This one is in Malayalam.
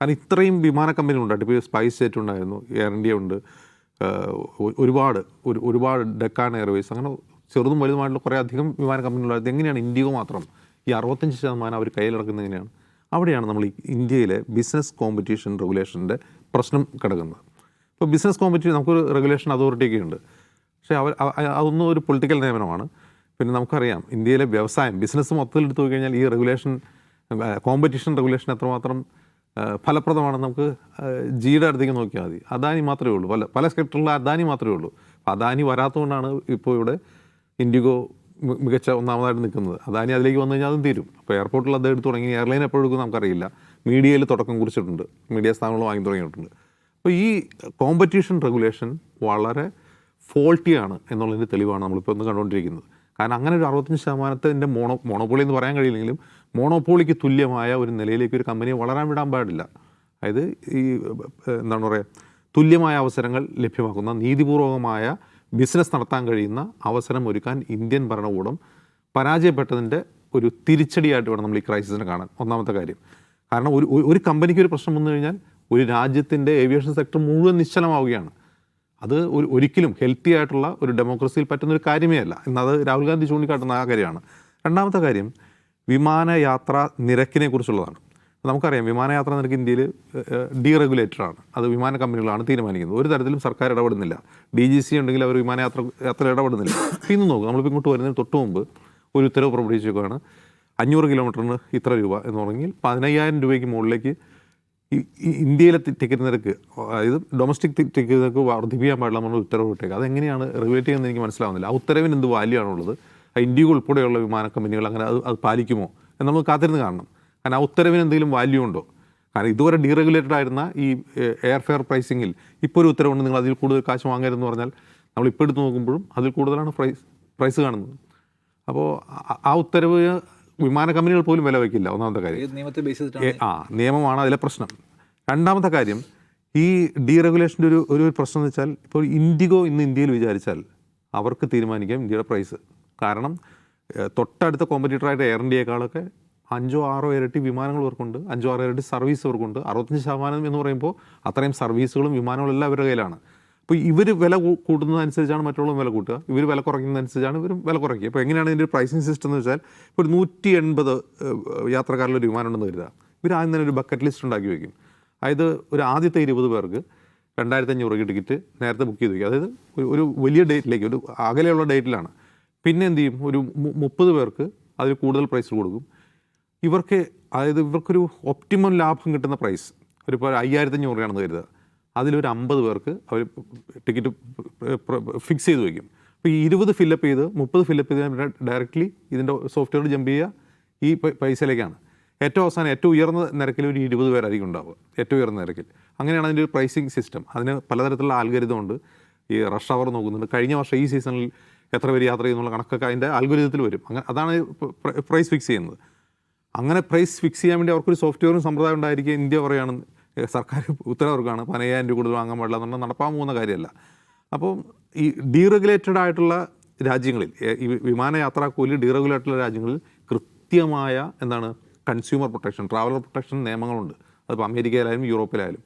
കാരണം ഇത്രയും വിമാന കമ്പനികളുണ്ട്. ഇപ്പോൾ സ്പൈസ് ജെറ്റ് ഉണ്ടായിരുന്നു എയർ ഇന്ത്യ ഉണ്ട് ഒരുപാട് ഒരു ഒരുപാട് ഡെക്കാൻ എയർവേസ് അങ്ങനെ ചെറുതും വലുതുമായിട്ടുള്ള കുറേ അധികം വിമാന കമ്പനികളുണ്ടായിരുന്നു എങ്ങനെയാണ് ഇന്ത്യയോ മാത്രം? ഈ അറുപത്തഞ്ച് ശതമാനം അവർ കയ്യിലിറക്കുന്നത് എങ്ങനെയാണ്? അവിടെയാണ് നമ്മൾ ഇന്ത്യയിലെ ബിസിനസ് കോമ്പറ്റീഷൻ റെഗുലേഷന്റെ പ്രശ്നം കിടക്കുന്നത്. ഇപ്പോൾ ബിസിനസ് കോമ്പറ്റീഷൻ നമുക്കൊരു റെഗുലേഷൻ അതോറിറ്റിയൊക്കെ ഉണ്ട്. പക്ഷേ അവർ അതൊന്നും ഒരു പൊളിറ്റിക്കൽ നിയമനമാണ്. പിന്നെ നമുക്കറിയാം ഇന്ത്യയിലെ വ്യവസായം ബിസിനസ് മൊത്തത്തിൽ എടുത്തു കഴിഞ്ഞാൽ ഈ റെഗുലേഷൻ കോമ്പറ്റീഷൻ റെഗുലേഷൻ എത്രമാത്രം ഫലപ്രദമാണെന്ന് നമുക്ക് ജിയുടെ അടുത്തേക്ക് നോക്കിയാൽ മതി. അദാനി മാത്രമേ ഉള്ളൂ. പല പല സെക്ടറിലും അദാനി മാത്രമേ ഉള്ളൂ. അദാനി വരാത്തതുകൊണ്ടാണ് ഇപ്പോൾ ഇവിടെ ഇൻഡിഗോ മികച്ച ഒന്നാമതായിട്ട് നിൽക്കുന്നത്. അദാനി അതിലേക്ക് വന്നു കഴിഞ്ഞാൽ അതും തീരും. അപ്പോൾ എയർപോർട്ടിൽ അദ്ദേഹം എടുത്ത് തുടങ്ങി. എയർലൈൻ എപ്പോഴും എടുക്കും നമുക്കറിയില്ല. മീഡിയയിൽ തുടക്കം കുറിച്ചിട്ടുണ്ട്. മീഡിയ സ്ഥാപനങ്ങൾ വാങ്ങി തുടങ്ങിയിട്ടുണ്ട്. അപ്പോൾ ഈ കോമ്പറ്റീഷൻ റെഗുലേഷൻ വളരെ ഫോൾട്ടിയാണ് എന്നുള്ളതിന്റെ തെളിവാണ് നമ്മളിപ്പോൾ ഒന്ന് കണ്ടുകൊണ്ടിരിക്കുന്നത്. കാരണം അങ്ങനെ ഒരു അറുപത്തഞ്ച് ശതമാനത്തിന്റെ മോണോ മോണോപോളി എന്ന് പറയാൻ കഴിയില്ലെങ്കിലും മോണോപോളിക്ക് തുല്യമായ ഒരു നിലയിലേക്ക് ഒരു കമ്പനിയെ വളരാൻ വിടാൻ പാടില്ല. അതായത് ഈ എന്താണ് പറയുക തുല്യമായ അവസരങ്ങൾ ലഭ്യമാക്കുന്ന നീതിപൂർവകമായ ബിസിനസ് നടത്താൻ കഴിയുന്ന അവസരം ഒരുക്കാൻ ഇന്ത്യൻ ഭരണകൂടം പരാജയപ്പെട്ടതിന്റെ ഒരു തിരിച്ചടിയായിട്ട് വേണം നമ്മൾ ഈ ക്രൈസിസിനെ കാണാൻ. ഒന്നാമത്തെ കാര്യം. കാരണം ഒരു ഒരു- കമ്പനിക്ക് ഒരു പ്രശ്നം വന്നു കഴിഞ്ഞാൽ ഒരു രാജ്യത്തിന്റെ ഏവിയേഷൻ സെക്ടർ മുഴുവൻ നിശ്ചലമാവുകയാണ്. അത് ഒരു ഒരിക്കലും ഹെൽത്തി ആയിട്ടുള്ള ഒരു ഡെമോക്രസിയിൽ പറ്റുന്ന ഒരു കാര്യമേ അല്ല. എന്നത് രാഹുൽ ഗാന്ധി ചൂണ്ടിക്കാട്ടുന്ന ആ കാര്യമാണ്. രണ്ടാമത്തെ കാര്യം വിമാനയാത്ര നിരക്കിനെ കുറിച്ചുള്ളതാണ്. നമുക്കറിയാം വിമാനയാത്രാ നിരക്ക് ഇന്ത്യയിൽ ഡീറെഗുലേറ്റഡ് ആണ്. അത് വിമാന കമ്പനികളാണ് തീരുമാനിക്കുന്നത്. ഒരു തരത്തിലും സർക്കാർ ഇടപെടുന്നില്ല. ഡി ജി സി ഉണ്ടെങ്കിൽ അവർ വിമാനയാത്ര യാത്ര ഇടപെടുന്നില്ല. ഇന്ന് നോക്കും നമ്മളിപ്പോൾ ഇങ്ങോട്ട് വരുന്നതിന് തൊട്ട് മുമ്പ് ഒരു ഉത്തരവ് പുറപ്പെടുവിച്ചേക്കാണ് അഞ്ഞൂറ് കിലോമീറ്ററിന് ഇത്ര രൂപ എന്ന് പറഞ്ഞെങ്കിൽ പതിനയ്യായിരം രൂപയ്ക്ക് മുകളിലേക്ക് ഇന്ത്യയിലെ ടിക്കറ്റ് നിരക്ക് അതായത് ഡൊമസ്റ്റിക് ടിക്കറ്റ് നിരക്ക് വർദ്ധിപ്പിക്കാൻ പാടില്ല നമ്മൾ ഉത്തരവ് വിട്ടേക്ക് അതെങ്ങനെയാണ് റെഗുലേറ്റ് ചെയ്യുന്നത് എനിക്ക് മനസ്സിലാവുന്നില്ല. ആ ഉത്തരവിന് എന്ത് വാല്യൂ ആണുള്ളത് ആ ഇന്ത്യയ്ക്ക് ഉൾപ്പെടെയുള്ള വിമാന കമ്പനികൾ അങ്ങനെ അത് അത് പാലിക്കുമോ? എന്ന് നമ്മൾ കാത്തിരുന്ന് കാണണം. കാരണം ആ ഉത്തരവിന് എന്തെങ്കിലും വാല്യൂ ഉണ്ടോ? കാരണം ഇതുവരെ ഡീറെഗുലേറ്റഡ് ആയിരുന്ന ഈ എയർ ഫെയർ പ്രൈസിങ്ങിൽ ഇപ്പോൾ ഒരു ഉത്തരവുണ്ട്. നിങ്ങൾ അതിൽ കൂടുതൽ കാശ് വാങ്ങരുതെന്ന് പറഞ്ഞാൽ നമ്മൾ ഇപ്പോൾ എടുത്ത് നോക്കുമ്പോഴും അതിൽ കൂടുതലാണ് പ്രൈസ് പ്രൈസ് കാണുന്നത്. അപ്പോൾ ആ ഉത്തരവ് വിമാന കമ്പനികൾ പോലും വില വയ്ക്കില്ല ഒന്നാമത്തെ കാര്യം. നിയമത്തെ ബേസ് ചെയ്തിട്ടാണ്? ആ നിയമമാണ് അതിലെ പ്രശ്നം. രണ്ടാമത്തെ കാര്യം ഈ ഡീറെഗുലേഷന്റെ ഒരു ഒരു പ്രശ്നം എന്ന് വെച്ചാൽ ഇപ്പോൾ ഇൻഡിഗോ ഇന്ന് ഇന്ത്യയിൽ വിചാരിച്ചാൽ അവർക്ക് തീരുമാനിക്കാം ഇന്ത്യയുടെ പ്രൈസ് കാരണം തൊട്ടടുത്ത കോമ്പറ്റീറ്ററായിട്ട് എയർ ഇന്ത്യയെക്കാളൊക്കെ അഞ്ചോ ആറോ ഇരട്ടി വിമാനങ്ങൾ ഇവർക്കുണ്ട്. അഞ്ചോ ആറോ ഇരട്ടി സർവീസ് ഇവർക്കുണ്ട്. അറുപത്തഞ്ച് ശതമാനം എന്ന് പറയുമ്പോൾ അത്രയും സർവീസുകളും വിമാനങ്ങളും എല്ലാം അവരുടെ കയ്യിലാണ്. അപ്പോൾ ഇവർ വില കൂട്ടുന്നതനുസരിച്ചാണ് മറ്റുള്ളവർ വില കൂട്ടുക. ഇവർ വില കുറയ്ക്കുന്നതനുസരിച്ചാണ് ഇവരും വില കുറയ്ക്കുക. അപ്പോൾ എങ്ങനെയാണ് ഇതിന്റെ ഒരു പ്രൈസിങ് സിസ്റ്റം എന്ന് വെച്ചാൽ ഇപ്പോൾ ഒരു നൂറ്റി എൺപത് യാത്രക്കാരിലൊരു വിമാനം ഉണ്ടെന്ന് കരുതുക. ഇവർ ആദ്യം തന്നെ ഒരു ബക്കറ്റ് ലിസ്റ്റ് ഉണ്ടാക്കി വയ്ക്കും അതായത് ഒരു ആദ്യത്തെ ഇരുപത് പേർക്ക് രണ്ടായിരത്തി അഞ്ഞൂറ് രൂപയ്ക്ക് ടിക്കറ്റ് നേരത്തെ ബുക്ക് ചെയ്ത് വയ്ക്കും അതായത് ഒരു വലിയ ഡേറ്റിലേക്ക് ഒരു അകലെയുള്ള ഡേറ്റിലാണ് പിന്നെ എന്ത് ചെയ്യും? ഒരു മുപ്പത് പേർക്ക് അതിൽ കൂടുതൽ പ്രൈസ് കൊടുക്കും. ഇവർക്ക് അതായത് ഇവർക്കൊരു ഒപ്റ്റിമം ലാഭം കിട്ടുന്ന പ്രൈസ് ഒരു ഇപ്പോൾ അയ്യായിരത്തി അഞ്ഞൂറ് രൂപയാണെന്ന് കരുതുക. അതിലൊരു അമ്പത് പേർക്ക് അവർ ടിക്കറ്റ് ഫിക്സ് ചെയ്ത് വയ്ക്കും. അപ്പോൾ ഈ ഇരുപത് ഫില്ലപ്പ് ചെയ്ത് മുപ്പത് ഫില്ലപ്പ് ചെയ്ത് ഡയറക്റ്റ്ലി ഇതിന്റെ സോഫ്റ്റ്വെയർ ജമ്പ് ചെയ്യുക ഈ പൈസയിലേക്കാണ്. ഏറ്റവും അവസാനം ഏറ്റവും ഉയർന്ന നിരക്കിൽ ഒരു ഇരുപത് പേരായിരിക്കും ഉണ്ടാവുക. ഏറ്റവും ഉയർന്ന നിരക്കിൽ. അങ്ങനെയാണ് അതിന്റെ ഒരു പ്രൈസിങ് സിസ്റ്റം അതിന് പലതരത്തിലുള്ള ആൽഗരിതം ഉണ്ട്. ഈ റഷ് അവർ നോക്കുന്നുണ്ട്. കഴിഞ്ഞ വർഷം ഈ സീസണിൽ എത്ര പേര് യാത്ര ചെയ്യുന്നുള്ള കണക്കൊക്കെ അതിന്റെ ആൽഗരിതത്തിൽ വരും. അങ്ങനെ അതാണ് പ്രൈസ് ഫിക്സ് ചെയ്യുന്നത്. അങ്ങനെ പ്രൈസ് ഫിക്സ് ചെയ്യാൻ വേണ്ടി അവർക്കൊരു സോഫ്റ്റ്വെയറും സമ്പ്രദായം ഉണ്ടായിരിക്കുക ഇന്ത്യ പറയുകയാണ് ഏ, സർക്കാർ ഉത്തരവർക്കാണ് പതിനയ്യായിരം രൂപ കൂടുതൽ വാങ്ങാൻ പാടില്ല എന്നുള്ള നടപ്പാൻ പോകുന്ന കാര്യമല്ല. അപ്പോൾ ഈ ഡീറെഗുലേറ്റഡ് ആയിട്ടുള്ള രാജ്യങ്ങളിൽ ഈ വിമാനയാത്രാ കൂലി ഡീറെഗുലേറ്റഡ് രാജ്യങ്ങളിൽ കൃത്യമായ എന്താണ് കൺസ്യൂമർ പ്രൊട്ടക്ഷൻ ട്രാവലർ പ്രൊട്ടക്ഷൻ നിയമങ്ങളുണ്ട്. അതിപ്പോൾ അമേരിക്കയിലായാലും യൂറോപ്പിലായാലും.